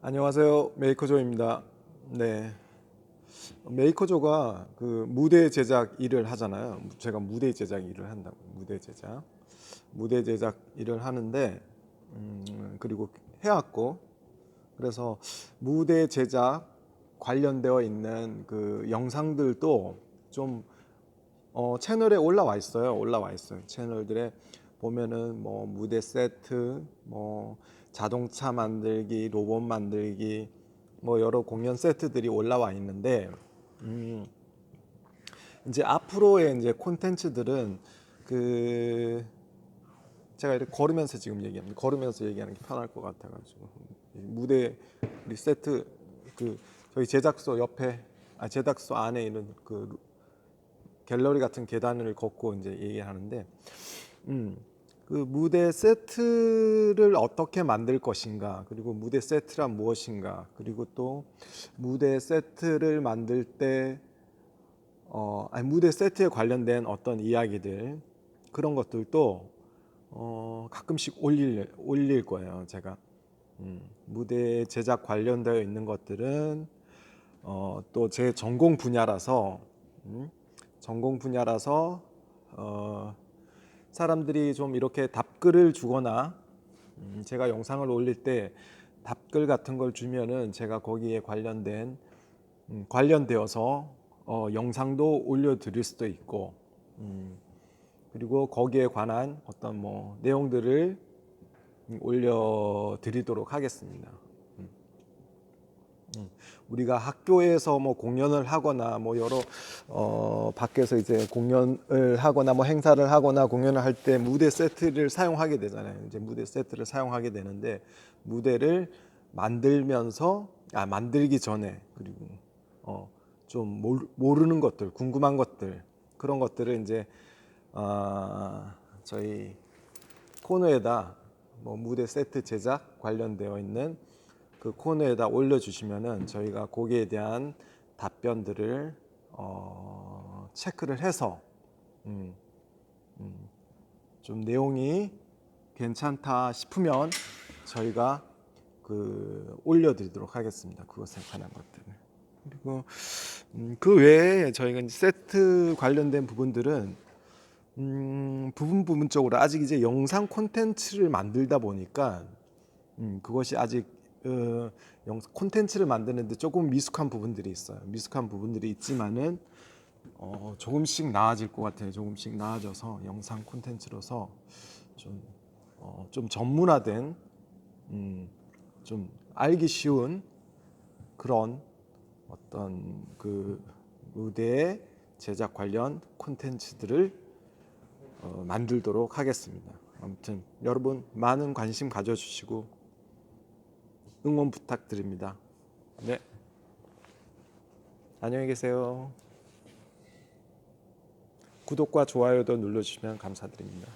안녕하세요. 메이커조입니다. 네. 메이커조가 그 무대 제작 일을 하잖아요. 제가 무대 제작 일을 한다고. 무대 제작. 무대 제작 일을 하는데 음, 그리고 해왔고 그래서 무대 제작 관련되어 있는 그 영상들도 좀 어, 채널에 올라와 있어요. 올라와 있어요. 채널들에 보면은 뭐 무대 세트, 뭐 자동차 만들기, 로봇 만들기, 뭐 여러 공연 세트들이 올라와 있는데 음, 이제 앞으로의 이제 콘텐츠들은 그 제가 이렇게 걸으면서 지금 얘기합니다. 걸으면서 얘기하는 게 편할 것 같아가지고 무대 우리 세트 그 저희 제작소 옆에 아 제작소 안에 있는 그 갤러리 같은 계단을 걷고 이제 얘기하는데, 음, 그 무대 세트를 어떻게 만들 것인가, 그리고 무대 세트란 무엇인가, 그리고 또 무대 세트를 만들 때, 어, 아니, 무대 세트에 관련된 어떤 이야기들 그런 것들도 어, 가끔씩 올릴 올릴 거예요, 제가. 음, 무대 제작 관련되어 있는 것들은 어, 또 제 전공 분야라서. 음, 전공 분야라서 어, 사람들이 좀 이렇게 답글을 주거나 음, 제가 영상을 올릴 때 답글 같은 걸 주면은 제가 거기에 관련된 음, 관련되어서 어, 영상도 올려드릴 수도 있고 음, 그리고 거기에 관한 어떤 뭐 내용들을 음, 올려드리도록 하겠습니다. 우리가 학교에서 뭐 공연을 하거나 뭐 여러 어 밖에서 이제 공연을 하거나 뭐 행사를 하거나 공연을 할 때 무대 세트를 사용하게 되잖아요. 이제 무대 세트를 사용하게 되는데 무대를 만들면서 아 만들기 전에 그리고 어좀 모르는 것들, 궁금한 것들 그런 것들을 이제 아 저희 코너에다 뭐 무대 세트 제작 관련되어 있는 그 코너에다 올려주시면은 저희가 거기에 대한 답변들을 어, 체크를 해서 음, 음, 좀 내용이 괜찮다 싶으면 저희가 그 올려드리도록 하겠습니다. 그것에 관한 것들을 그리고 음, 그 외에 저희가 세트 관련된 부분들은 음, 부분 부분적으로 아직 이제 영상 콘텐츠를 만들다 보니까 음, 그것이 아직 어, 영상 콘텐츠를 만드는데 조금 미숙한 부분들이 있어요. 미숙한 부분들이 있지만은 어, 조금씩 나아질 것 같아요. 조금씩 나아져서 영상 콘텐츠로서 좀, 어, 좀 전문화된 음, 좀 알기 쉬운 그런 어떤 그 무대 제작 관련 콘텐츠들을 어, 만들도록 하겠습니다. 아무튼 여러분 많은 관심 가져주시고 응원 부탁드립니다. 네. 안녕히 계세요. 구독과 좋아요도 눌러주시면 감사드립니다.